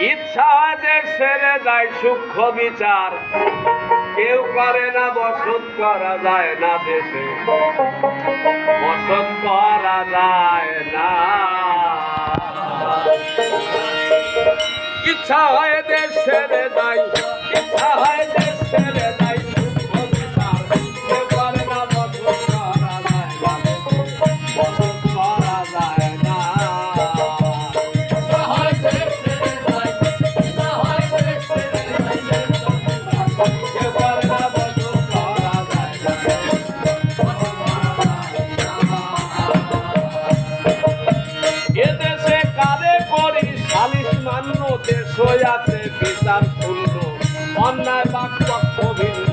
ইচ্ছাদের ছেড়ে যায় সূক্ষ্ম বিচার। কেউ করে না, বসত করা যায় না দেশে। বসত করা যায় না। ইচ্ছা হয় দেশ ছেড়ে যায়, ইচ্ছা হয় দেশ ছেড়ে যায়। আছে বিচার শূন্য। অন্যায় বাক্য ভিন্ন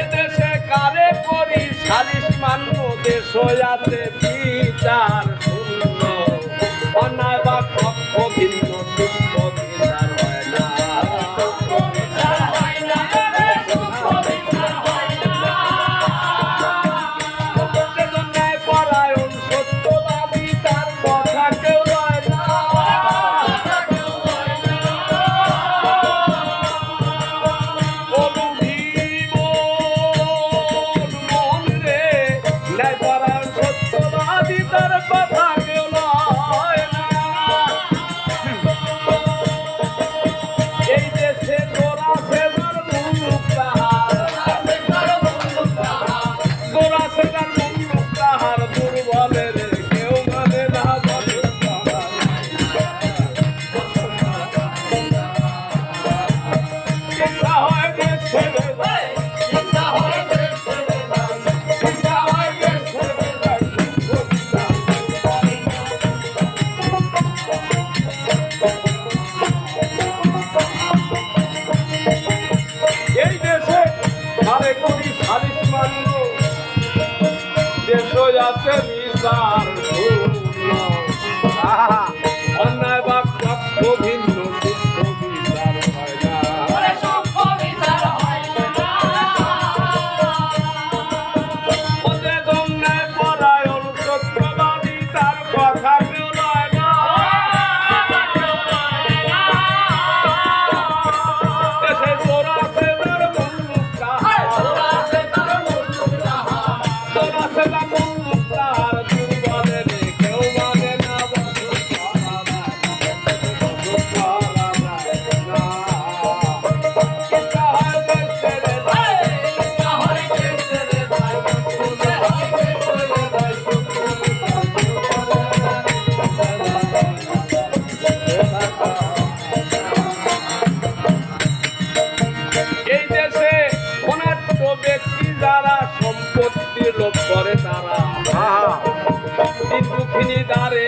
এদেশে কারে করি সালিশ মান্য, দেশ আছে বিচার শূন্য। অন্যায় বাক্য ভিন্ন feliz a দিদারে